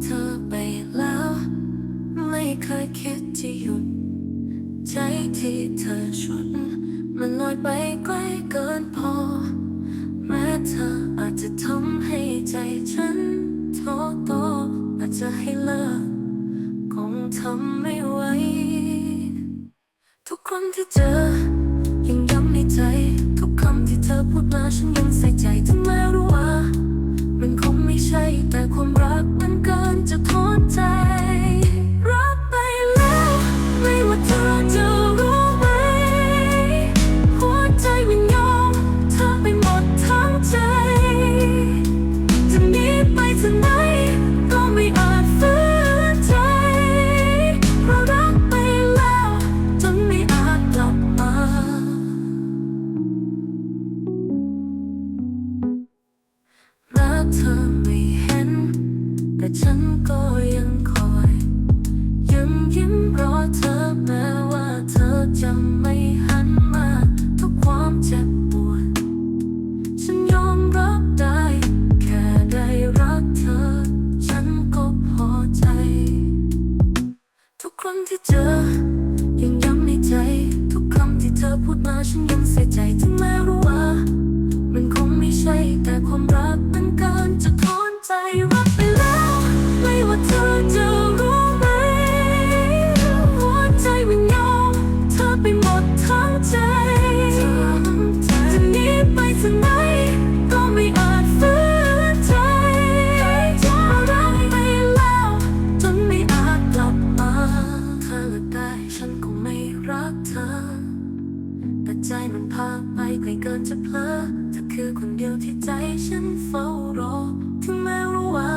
เธอไปแล้ว ไม่เคยคิดจะหยุด ใจที่เธอฉุดมันลอยไปไกลเกินพอ แม้เธออาจจะทำให้ใจฉันท้อโตอาจจะให้เลิกคงทำไม่ไหวทุกคนที่เจอยังย้ำในใจ ทุกคำที่เธอพูดมาฉันยังใส่ใจ แต่ฉันก็ยังคอยย้มยิ้มรอเธอแม้ว่าเธอจะไม่หันมาทุกความเจ็บปวด ฉันยอมรับได้ แค่ได้รักเธอ ฉันก็พอใจ ทุกครั้งที่เจอ ยังย้ำในใจ ทุกคำที่เธอพูดมาฉันยังใส่ใจถึงแม้ พาไปไกลเกินจะเพลอเธอคือคนเดียวที่ใจฉันเฝ้ารอ ถึงแม้รู้ว่า